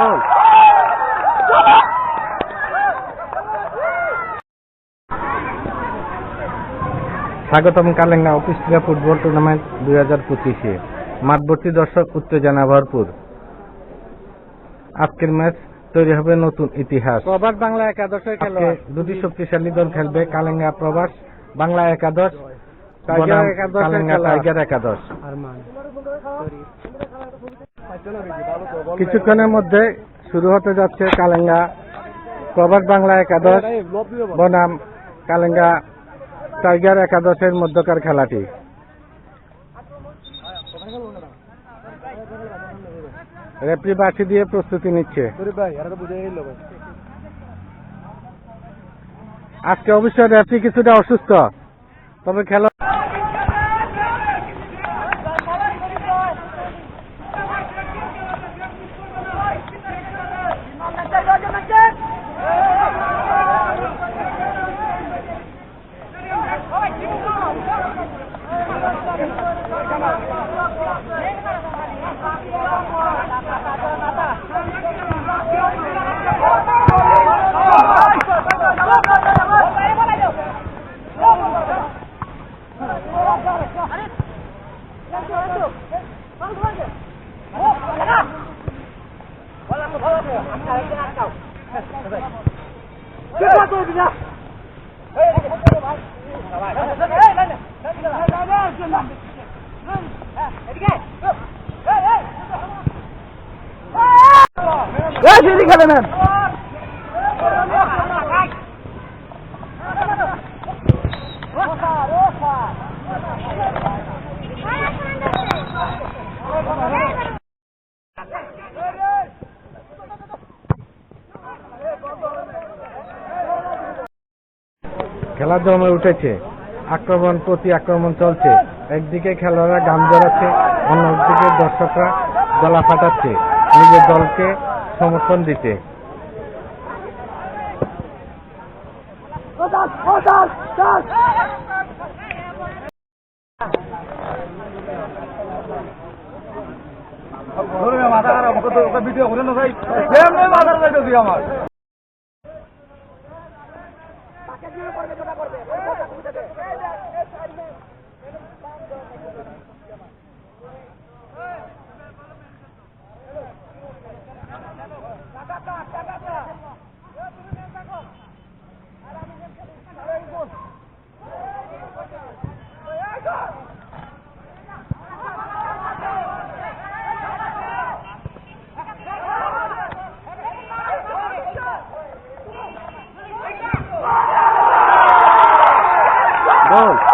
গোল স্বাগতম Kalenga অফিসিয়া football tournament দুই হাজার পঁচিশে। মাঠভর্তি দর্শক উত্তেজনা ভরপুর। আজকের ম্যাচ তৈরি হবে নতুন ইতিহাস। প্রবাস বাংলা একাদশের খেলোয়াড়। দুটি শক্তিশালী দল খেলবে কালেঙ্গা প্রবাস বাংলা একাদশ বনাম কালেঙ্গা টাইগার একাদশ। কিছুক্ষণের মধ্যে শুরু হতে যাচ্ছে কালেঙ্গা প্রবাস বাংলা একাদশ বনাম কালেঙ্গা টাইগার একাদশের মধ্যকার খেলাটি। রেফরি বাসি দিয়ে প্রস্তুতি নিচ্ছে। আজকে অবশ্য রেফরি কিছুটা অসুস্থ তবে খেলা খেলে নেন খেলা জমে উঠেছে। আক্রমণ, প্রতি আক্রমণ চলছে। একদিকে খেলোয়াড়রা গান জড়াচ্ছে অন্যদিকে দর্শকরা গলা ফাটাচ্ছে। নিজের দলকে সমর্থন দিতে। গোল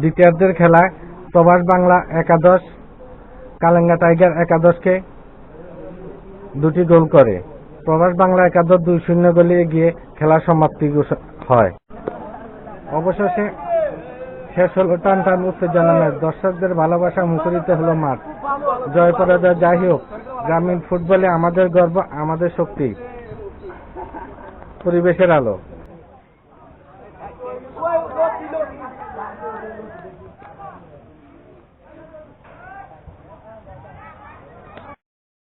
দ্বিতীয়ার্ধের খেলায় প্রবাস বাংলা একাদশ, কালেঙ্গা টাইগার একাদশকে দুটি গোল করে। প্রবাস বাংলা একাদশ দুই শূন্য গোলে এগিয়ে খেলার সমাপ্তি হয়। অবশেষে শেষ হলো টান টান উত্তেজনা ম্যাচ। দর্শকদের ভালোবাসা মুখরিত হলো মাঠ। জয় পরাজয় যাই হোক, গ্রামীণ ফুটবলে আমাদের গর্ব, আমাদের শক্তি। পরিবেশের আলো।